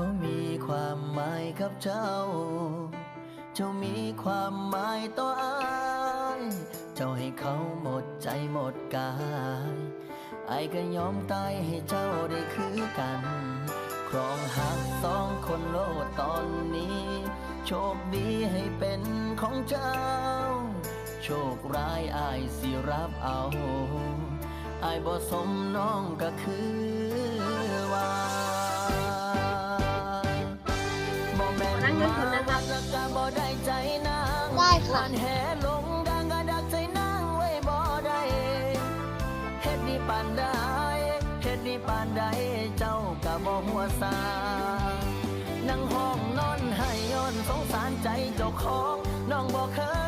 เขามีความหมายกับเจ้า เจ้ามีความหมายต่ออายเจ้าให้เขาหมดใจหมดกายอายก็ยอมตายให้เจ้าได้คือกัน ครองหักสองคนโลดตอนนี้ โชคดีให้เป็นของเจ้า โชคร้ายอายสิรับเอา อายบ่สมน้องก็คือ ได้ค่ะแห่ลงดังก็ดักใจนางไว้บ่ได้เฮ็ดดีปานใดเฮ็ดดีปานใดเจ้ากะบ่หัวซานั่งห้องนอนให้ย้อนสงสารใจเจ้าของน้องบ่เคย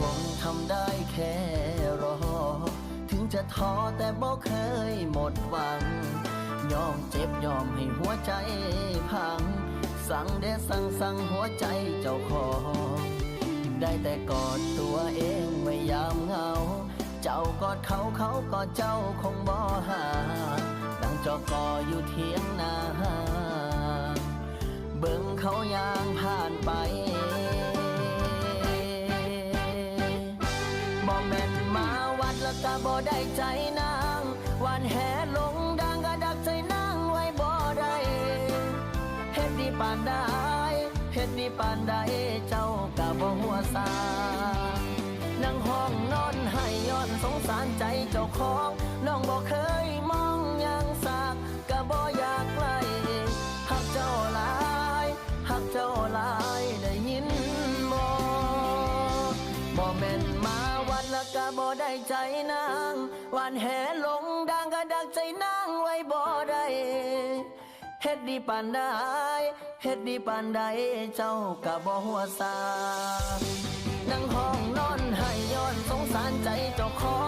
คงทำได้แค่รอ ถึงจะท้อแต่บ่เคยหมดหวัง ยอมเจ็บยอมให้หัวใจพัง สั่งเดสั่งสั่งหัวใจเจ้าของได้แต่กอดตัวเองไว้ยามเหงา เจ้ากอดเขาเขากอดเจ้าคงบ่หา ดังจอกออยู่เทียงนา ก็บ่ได้ใจนางวันแห่ลงดังกะดักใจนางไว้บ่ได้เฮ็ดดีปานใดเฮ็ดดีปานใดเจ้าก็บ่หัวซานั่งห้องนอนให้ย้อนสงสารใจเจ้าของน้องบ่เคย บ่ได้ใจนางหวานแหลงดังกระดักใจนางไว้บ่ได้เฮ็ดดีปานใดเฮ็ดดีปานใดเจ้ากะบ่หัวซานั่งห้องนอนให้ย้อนสงสารใจเจ้าของ